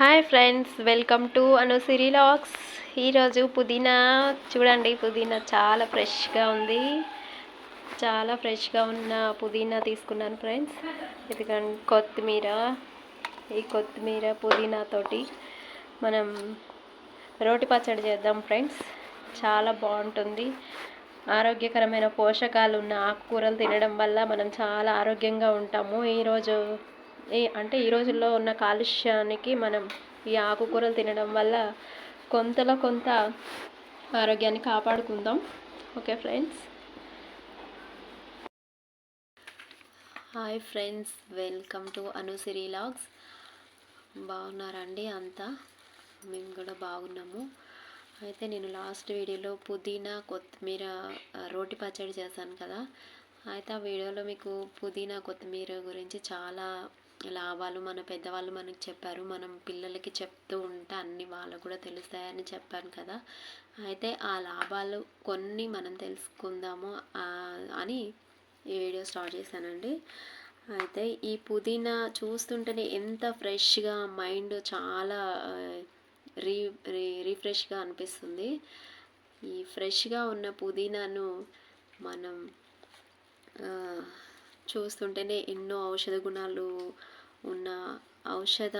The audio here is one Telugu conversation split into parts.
Hi friends welcome to Anu సిరీలాక్స్ ఈరోజు పుదీనా చూడండి పుదీనా చాలా ఫ్రెష్గా ఉంది. చాలా ఫ్రెష్గా ఉన్న పుదీనా తీసుకున్నాను ఫ్రెండ్స్ ఎందుకంటే కొత్తిమీర. ఈ కొత్తిమీర పుదీనా తోటి మనం రోటి పచ్చడి చేద్దాం ఫ్రెండ్స్ చాలా బాగుంటుంది. ఆరోగ్యకరమైన పోషకాలు ఉన్న ఆకుకూరలు తినడం వల్ల మనం చాలా ఆరోగ్యంగా ఉంటాము. ఈరోజు అంటే ఈ రోజుల్లో ఉన్న కాలుష్యానికి మనం ఈ ఆకుకూరలు తినడం వల్ల కొంతలో కొంత ఆరోగ్యాన్ని కాపాడుకుందాం. Okay friends. Hi friends welcome to Anusiri logs. బాగున్నారండి అంతా? మేము కూడా బాగున్నాము. అయితే నేను లాస్ట్ వీడియోలో పుదీనా కొత్తిమీర రోటి పచ్చడి చేశాను కదా. అయితే ఆ వీడియోలో మీకు పుదీనా కొత్తిమీర గురించి చాలా లాభాలు మన పెద్దవాళ్ళు మనకు చెప్పారు మనం పిల్లలకి చెప్తూ ఉంటే అన్ని వాళ్ళకు కూడా తెలుస్తాయని చెప్పాను కదా. అయితే ఆ లాభాలు కొన్ని మనం తెలుసుకుందాము అని ఈ వీడియో స్టార్ట్ చేశానండి. అయితే ఈ పుదీనా చూస్తుంటేనే ఎంత ఫ్రెష్గా మైండ్ చాలా రీ రీ రీఫ్రెష్గా అనిపిస్తుంది. ఈ ఫ్రెష్గా ఉన్న పుదీనాను మనం చూస్తుంటేనే ఎన్నో ఔషధ గుణాలు ఉన్న ఔషధ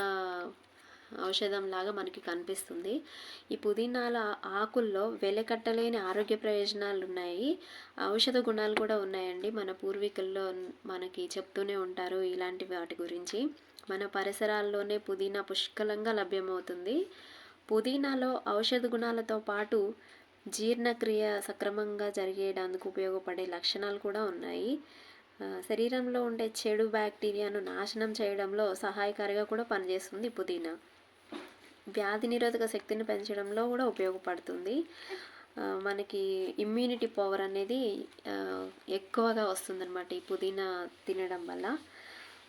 ఔషధం లాగా మనకి కనిపిస్తుంది. ఈ పుదీనాల ఆకుల్లో వెలకట్టలేని ఆరోగ్య ప్రయోజనాలు ఉన్నాయి ఔషధ గుణాలు కూడా ఉన్నాయండి. మన పూర్వీకుల్లో మనకి చెప్తూనే ఉంటారు ఇలాంటి వాటి గురించి. మన పరిసరాల్లోనే పుదీనా పుష్కలంగా లభ్యమవుతుంది. పుదీనాలో ఔషధ గుణాలతో పాటు జీర్ణక్రియ సక్రమంగా జరిగేటందుకు ఉపయోగపడే లక్షణాలు కూడా ఉన్నాయి. శరీరంలో ఉండే చెడు బ్యాక్టీరియాను నాశనం చేయడంలో సహాయకారిగా కూడా పనిచేస్తుంది పుదీనా. వ్యాధి నిరోధక శక్తిని పెంచడంలో కూడా ఉపయోగపడుతుంది. మనకి ఇమ్యూనిటీ పవర్ అనేది ఎక్కువగా వస్తుందన్నమాట ఈ పుదీనా తినడం వల్ల.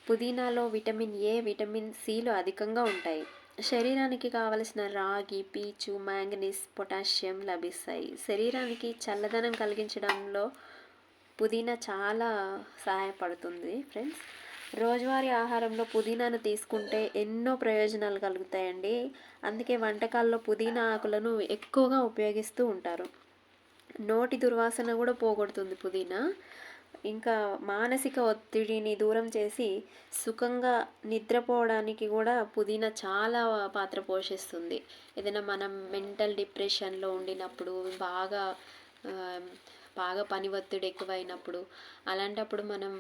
పుదీనాలో విటమిన్ ఏ విటమిన్ సిలు అధికంగా ఉంటాయి. శరీరానికి కావలసిన రాగి పీచు మ్యాంగనీస్ పొటాషియం లభిస్తాయి. శరీరానికి చల్లదనం కలిగించడంలో పుదీనా చాలా సహాయపడుతుంది ఫ్రెండ్స్ రోజువారీ ఆహారంలో పుదీనాను తీసుకుంటే ఎన్నో ప్రయోజనాలు కలుగుతాయండి. అందుకే వంటకాల్లో పుదీనా ఆకులను ఎక్కువగా ఉపయోగిస్తూ ఉంటారు. నోటి దుర్వాసన కూడా పోగొడుతుంది పుదీనా. ఇంకా మానసిక ఒత్తిడిని దూరం చేసి సుఖంగా నిద్రపోవడానికి కూడా పుదీనా చాలా పాత్ర పోషిస్తుంది. ఏదైనా మనం మెంటల్ డిప్రెషన్లో ఉండినప్పుడు బాగా బాగా పని ఒత్తిడి ఎక్కువైనప్పుడు అలాంటప్పుడు మనం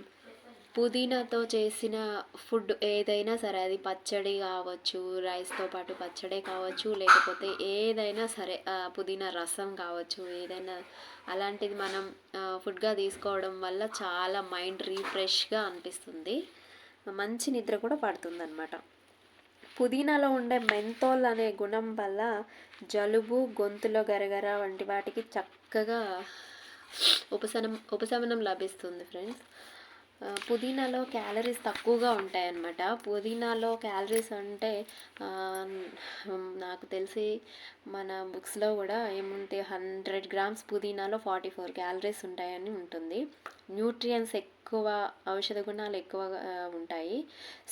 పుదీనాతో చేసిన ఫుడ్ ఏదైనా సరే అది పచ్చడి కావచ్చు రైస్తో పాటు పచ్చడే కావచ్చు లేకపోతే ఏదైనా సరే పుదీనా రసం కావచ్చు ఏదైనా అలాంటిది మనం ఫుడ్గా తీసుకోవడం వల్ల చాలా మైండ్ రీఫ్రెష్గా అనిపిస్తుంది. మంచి నిద్ర కూడా పడుతుంది అనమాట పుదీనాలో ఉండే మెంతోల్ అనే గుణం వల్ల జలుబు గొంతులో గరగర వంటి వాటికి చక్కగా ఉపశమనం ఉపశమనం లభిస్తుంది ఫ్రెండ్స్. పుదీనాలో క్యాలరీస్ తక్కువగా ఉంటాయన్నమాట. పుదీనాలో క్యాలరీస్ అంటే నాకు తెలిసి మన బుక్స్లో కూడా ఏముంటే హండ్రెడ్ గ్రామ్స్ పుదీనాలో ఫార్టీ ఫోర్ క్యాలరీస్ ఉంటాయని ఉంటుంది. న్యూట్రియన్స్ ఎక్కువ ఔషధ గుణాలు ఎక్కువగా ఉంటాయి.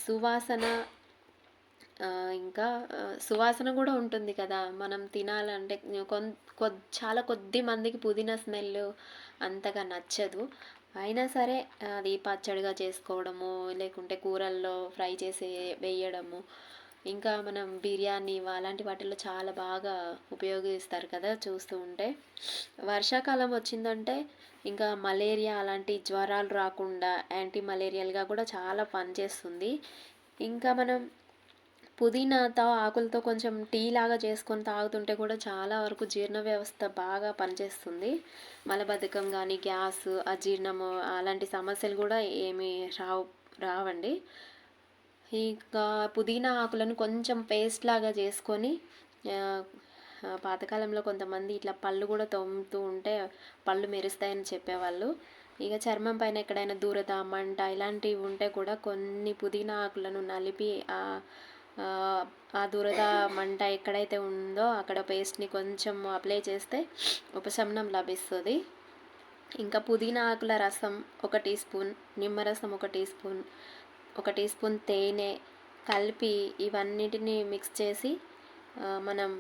సువాసన ఇంకా సువాసన కూడా ఉంటుంది కదా. మనం తినాలంటే కొన్ చాలా కొద్ది మందికి పుదీనా స్మెల్ అంతగా నచ్చదు. అయినా సరే అది పచ్చడిగా చేసుకోవడము లేకుంటే కూరల్లో ఫ్రై చేసి వేయడము. ఇంకా మనం బిర్యానీ అలాంటి వాటిల్లో చాలా బాగా ఉపయోగిస్తారు కదా చూస్తూ ఉంటే. వర్షాకాలం వచ్చిందంటే ఇంకా మలేరియా అలాంటి జ్వరాలు రాకుండా యాంటీ మలేరియల్గా కూడా చాలా పనిచేస్తుంది. ఇంకా మనం పుదీనాతో ఆకులతో కొంచెం టీ లాగా చేసుకొని తాగుతుంటే కూడా చాలా వరకు జీర్ణ వ్యవస్థ బాగా పనిచేస్తుంది. మలబద్ధకం కానీ గ్యాస్ అజీర్ణము అలాంటి సమస్యలు కూడా ఏమీ రావు రావండి. ఇంకా పుదీనా ఆకులను కొంచెం పేస్ట్ లాగా చేసుకొని పాతకాలంలో కొంతమంది ఇట్లా పళ్ళు కూడా తోముతూ ఉంటే పళ్ళు మెరుస్తాయని చెప్పేవాళ్ళు. ఇక చర్మం పైన ఎక్కడైనా దూరత మంట ఇలాంటివి ఉంటే కూడా కొన్ని పుదీనా ఆకులను నలిపి ఆ దురద మంట ఎక్కడైతే ఉందో అక్కడ పేస్ట్ని కొంచెం అప్లై చేస్తే ఉపశమనం లభిస్తుంది. ఇంకా పుదీనా ఆకుల రసం ఒక టీ స్పూన్ నిమ్మరసం ఒక టీ స్పూన్ ఒక టీ స్పూన్ తేనె కలిపి ఇవన్నిటిని మిక్స్ చేసి మనం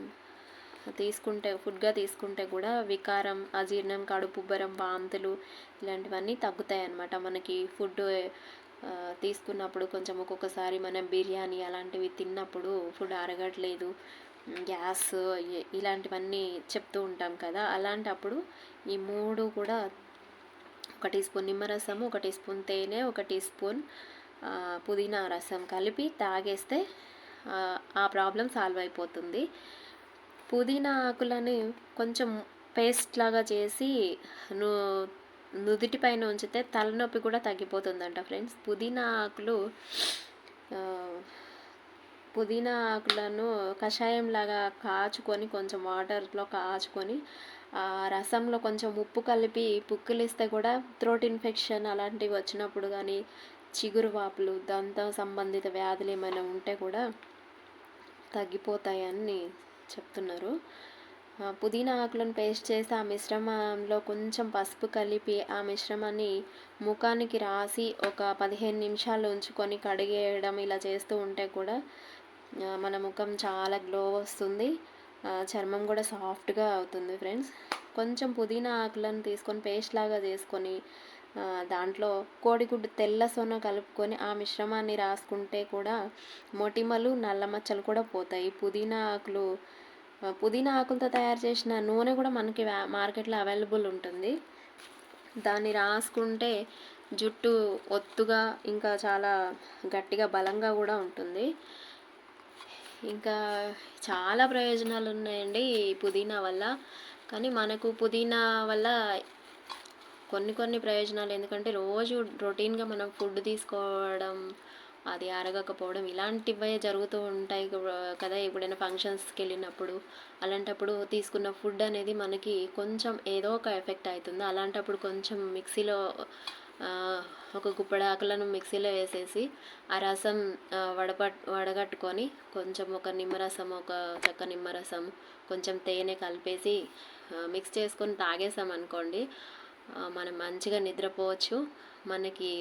తీసుకుంటే ఫుడ్గా తీసుకుంటే కూడా వికారం అజీర్ణం కడుపుబ్బరం వాంతులు ఇలాంటివన్నీ తగ్గుతాయి అన్నమాట మనకి ఫుడ్ తీసుకున్నప్పుడు కొంచెం ఒక్కొక్కసారి మనం బిర్యానీ అలాంటివి తిన్నప్పుడు ఫుడ్ అరగట్లేదు గ్యాస్ ఇలాంటివన్నీ చెప్తూ ఉంటాం కదా. అలాంటప్పుడు ఈ మూడు కూడా ఒక టీ స్పూన్ నిమ్మరసము ఒక టీ స్పూన్ తేనె ఒక టీ స్పూన్ పుదీనా రసం కలిపి తాగేస్తే ఆ, ఆ ప్రాబ్లం సాల్వ్ అయిపోతుంది. పుదీనా ఆకులని కొంచెం పేస్ట్ లాగా చేసి నుదుటి పైన ఉంచితే తలనొప్పి కూడా తగ్గిపోతుందంట ఫ్రెండ్స్. పుదీనా ఆకులు పుదీనా ఆకులను కషాయం లాగా కాచుకొని కొంచెం వాటర్లో కాచుకొని ఆ రసంలో కొంచెం ఉప్పు కలిపి పుక్కిలిస్తే కూడా థ్రోట్ ఇన్ఫెక్షన్ అలాంటివి వచ్చినప్పుడు కానీ చిగురు వాపులు దంత సంబంధిత వ్యాధులు ఏమైనా ఉంటే కూడా తగ్గిపోతాయని చెప్తున్నారు. పుదీనా ఆకులను పేస్ట్ చేసి ఆ మిశ్రమంలో కొంచెం పసుపు కలిపి ఆ మిశ్రమాన్ని ముఖానికి రాసి ఒక పదిహేను నిమిషాలు ఉంచుకొని కడిగేయడం ఇలా చేస్తూ ఉంటే కూడా మన ముఖం చాలా గ్లో వస్తుంది. చర్మం కూడా సాఫ్ట్గా అవుతుంది ఫ్రెండ్స్ కొంచెం పుదీనా ఆకులను తీసుకొని పేస్ట్ లాగా చేసుకొని దాంట్లో కోడిగుడ్డు తెల్ల సొన కలుపుకొని ఆ మిశ్రమాన్ని రాసుకుంటే కూడా మొటిమలు నల్ల మచ్చలు కూడా పోతాయి. పుదీనా ఆకులు పుదీనా ఆకులతో తయారు చేసిన నూనె కూడా మనకి మార్కెట్లో అవైలబుల్ ఉంటుంది. దాన్ని రాసుకుంటే జుట్టు ఒత్తుగా ఇంకా చాలా గట్టిగా బలంగా కూడా ఉంటుంది. ఇంకా చాలా ప్రయోజనాలు ఉన్నాయండి ఈ పుదీనా వల్ల. కానీ మనకు పుదీనా వల్ల కొన్ని కొన్ని ప్రయోజనాలు ఎందుకంటే రోజు రొటీన్గా మనం ఫుడ్ తీసుకోవడం అది అరగకపోవడం ఇలాంటివే జరుగుతూ ఉంటాయి కదా ఎప్పుడైనా ఫంక్షన్స్కి వెళ్ళినప్పుడు అలాంటప్పుడు తీసుకున్న ఫుడ్ అనేది మనకి కొంచెం ఏదో ఒక ఎఫెక్ట్ అవుతుంది అలాంటప్పుడు కొంచెం మిక్సీలో ఒక గుప్పడాకులను మిక్సీలో వేసేసి ఆ రసం వడపట్ వడగట్టుకొని కొంచెం ఒక నిమ్మరసం ఒక చెక్క నిమ్మరసం కొంచెం తేనె కలిపేసి మిక్స్ చేసుకొని తాగేసాం అనుకోండి మనం మంచిగా నిద్రపోవచ్చు. మనకి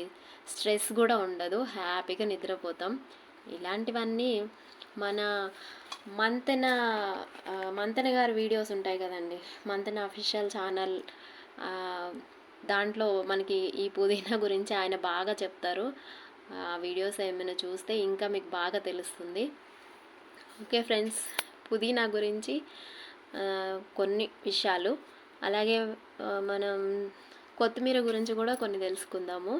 స్ట్రెస్ కూడా ఉండదు హ్యాపీగా నిద్రపోతాం. ఇలాంటివన్నీ మన మంతెన మంతెన గారి వీడియోస్ ఉంటాయి కదండి. మంతెన అఫీషియల్ ఛానల్ దాంట్లో మనకి ఈ పుదీనా గురించి ఆయన బాగా చెప్తారు. ఆ వీడియోస్ ఏమైనా చూస్తే ఇంకా మీకు బాగా తెలుస్తుంది. ఓకే ఫ్రెండ్స్ పుదీనా గురించి కొన్ని విషయాలు. అలాగే మనం కొత్తిమీర గురించి కూడా కొన్ని తెలుసుకుందాము.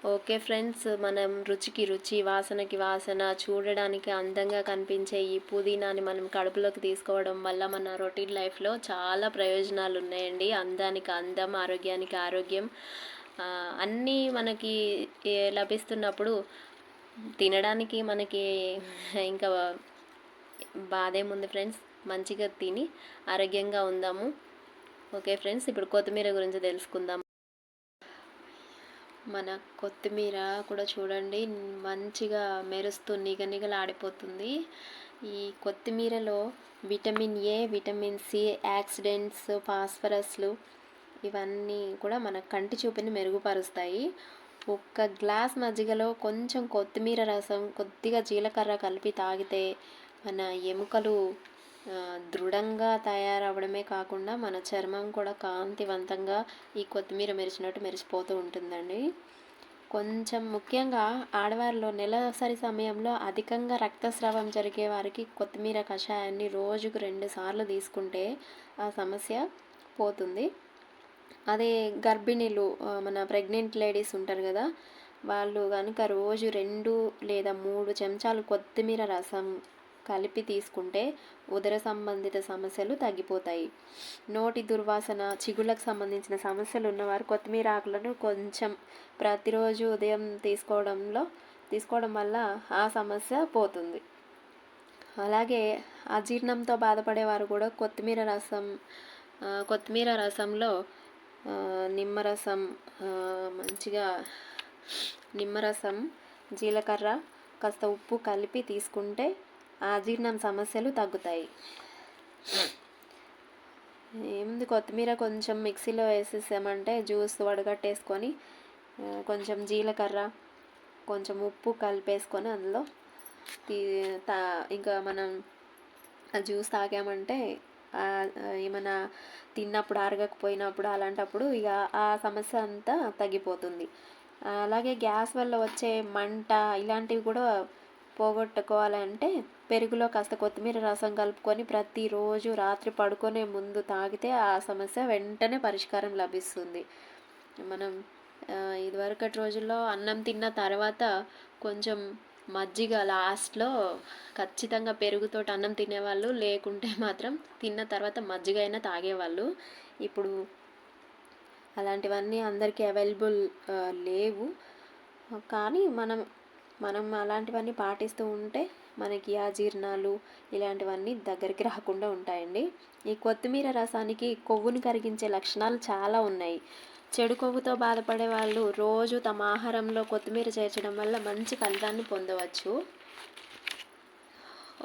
ఓకే ఫ్రెండ్స్ మనం రుచికి రుచి వాసనకి వాసన చూడడానికి అందంగా కనిపించే ఈ పుదీనాని మనం కడుపులోకి తీసుకోవడం వల్ల మన రొటీన్ లైఫ్లో చాలా ప్రయోజనాలు ఉన్నాయండి. అందానికి అందం ఆరోగ్యానికి ఆరోగ్యం అన్నీ మనకి లభిస్తున్నప్పుడు తినడానికి మనకి ఇంకా బాధేముంది ఫ్రెండ్స్? మంచిగా తిని ఆరోగ్యంగా ఉందాము. ఓకే ఫ్రెండ్స్ ఇప్పుడు కొత్తిమీర గురించి తెలుసుకుందాం. మన కొత్తిమీర కూడా చూడండి మంచిగా మెరుస్తూ నిగ నిగలాడిపోతుంది ఈ కొత్తిమీరలో vitamin A vitamin C oxidants ఫాస్ఫరస్లు ఇవన్నీ కూడా మన కంటి చూపుని మెరుగుపరుస్తాయి. ఒక్క గ్లాస్ మజ్జిగలో కొంచెం కొత్తిమీర రసం కొద్దిగా జీలకర్ర కలిపి తాగితే మన ఎముకలు దృఢంగా తయారవడమే కాకుండా మన చర్మం కూడా కాంతివంతంగా ఈ కొత్తిమీర మెరిచినట్టు మెరిసిపోతూ ఉంటుందండి. కొంచెం ముఖ్యంగా ఆడవారిలో నెలసరి సమయంలో అధికంగా రక్తస్రావం జరిగే వారికి కొత్తిమీర కషాయాన్ని రోజుకు రెండు సార్లు తీసుకుంటే ఆ సమస్య పోతుంది. అదే గర్భిణీలు మన ప్రెగ్నెంట్ లేడీస్ ఉంటారు కదా వాళ్ళు కనుక రోజు రెండు లేదా మూడు చెంచాలు కొత్తిమీర రసం కలిపి తీసుకుంటే ఉదర సంబంధిత సమస్యలు తగ్గిపోతాయి. నోటి దుర్వాసన చిగుళ్ళకు సంబంధించిన సమస్యలు ఉన్నవారు కొత్తిమీర ఆకులను కొంచెం ప్రతిరోజు ఉదయం తీసుకోవడంలో తీసుకోవడం వల్ల ఆ సమస్య పోతుంది. అలాగే అజీర్ణంతో బాధపడేవారు కూడా కొత్తిమీర రసం కొత్తిమీర రసంలో నిమ్మరసం మంచిగా నిమ్మరసం జీలకర్ర కాస్త ఉప్పు కలిపి తీసుకుంటే అజీర్ణం సమస్యలు తగ్గుతాయి. ఏముంది కొత్తిమీర కొంచెం మిక్సీలో వేసేసామంటే జ్యూస్ వడగట్టేసుకొని కొంచెం జీలకర్ర కొంచెం ఉప్పు కలిపేసుకొని అందులో తీ తా ఇంకా మనం ఆ జ్యూస్ తాగామంటే ఏమైనా తిన్నప్పుడు అరగకపోయినప్పుడు అలాంటప్పుడు ఇక ఆ సమస్య అంతా తగ్గిపోతుంది. అలాగే గ్యాస్ వల్ల వచ్చే మంట ఇలాంటివి కూడా పోగొట్టుకోవాలంటే పెరుగులో కాస్త కొత్తిమీర రసం కలుపుకొని ప్రతిరోజు రాత్రి పడుకునే ముందు తాగితే ఆ సమస్య వెంటనే పరిష్కారం లభిస్తుంది. మనం ఇదివరకటి రోజుల్లో అన్నం తిన్న తర్వాత కొంచెం మజ్జిగ లాస్ట్లో ఖచ్చితంగా పెరుగుతోటి అన్నం తినేవాళ్ళు లేకుంటే మాత్రం తిన్న తర్వాత మజ్జిగ అయినా తాగేవాళ్ళు. ఇప్పుడు అలాంటివన్నీ అందరికీ అవైలబుల్ లేవు. కానీ మనం మనం అలాంటివన్నీ పాటిస్తూ ఉంటే మనకి అజీర్ణాలు ఇలాంటివన్నీ దగ్గరికి రాకుండా ఉంటాయండి. ఈ కొత్తిమీర రసానికి కొవ్వును కరిగించే లక్షణాలు చాలా ఉన్నాయి. చెడు కొవ్వుతో బాధపడే వాళ్ళు రోజు తమ ఆహారంలో కొత్తిమీర చేర్చడం వల్ల మంచి ఫలితాన్ని పొందవచ్చు.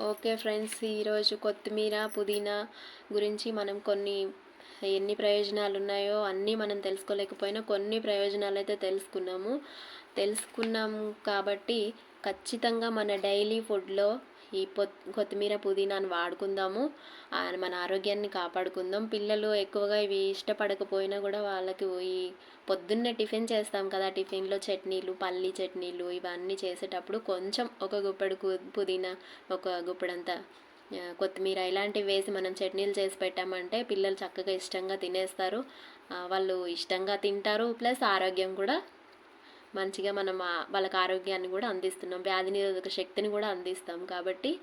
ఓకే ఫ్రెండ్స్ ఈరోజు కొత్తిమీర పుదీనా గురించి మనం కొన్ని ఎన్ని ప్రయోజనాలు ఉన్నాయో అన్నీ మనం తెలుసుకోలేకపోయినా కొన్ని ప్రయోజనాలు అయితే తెలుసుకున్నాము. తెలుసుకున్నాము కాబట్టి ఖచ్చితంగా మన డైలీ ఫుడ్లో ఈ పొ కొత్తిమీర పుదీనాను వాడుకుందాము. మన ఆరోగ్యాన్ని కాపాడుకుందాం. పిల్లలు ఎక్కువగా ఇవి ఇష్టపడకపోయినా కూడా వాళ్ళకి ఈ పొద్దున్నే టిఫిన్ చేస్తాం కదా టిఫిన్లో చట్నీలు పల్లి చట్నీలు ఇవన్నీ చేసేటప్పుడు కొంచెం ఒక గుప్పెడు పుదీనా ఒక గుప్పెడంత కొత్తిమీర ఇలాంటివి వేసి మనం చట్నీలు చేసి పెట్టామంటే పిల్లలు చక్కగా ఇష్టంగా తినేస్తారు. వాళ్ళు ఇష్టంగా తింటారు. ప్లస్ ఆరోగ్యం కూడా మంచిగా మనం వాళ్ళకి ఆరోగ్యాన్ని కూడా అందిస్తున్నాం. వ్యాధి నిరోధక శక్తిని కూడా అందిస్తాం. కాబట్టి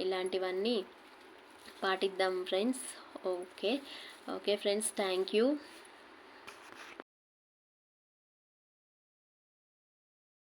ఇలాంటివన్నీ పాటిద్దాం friends. Okay. Okay friends. Thank you.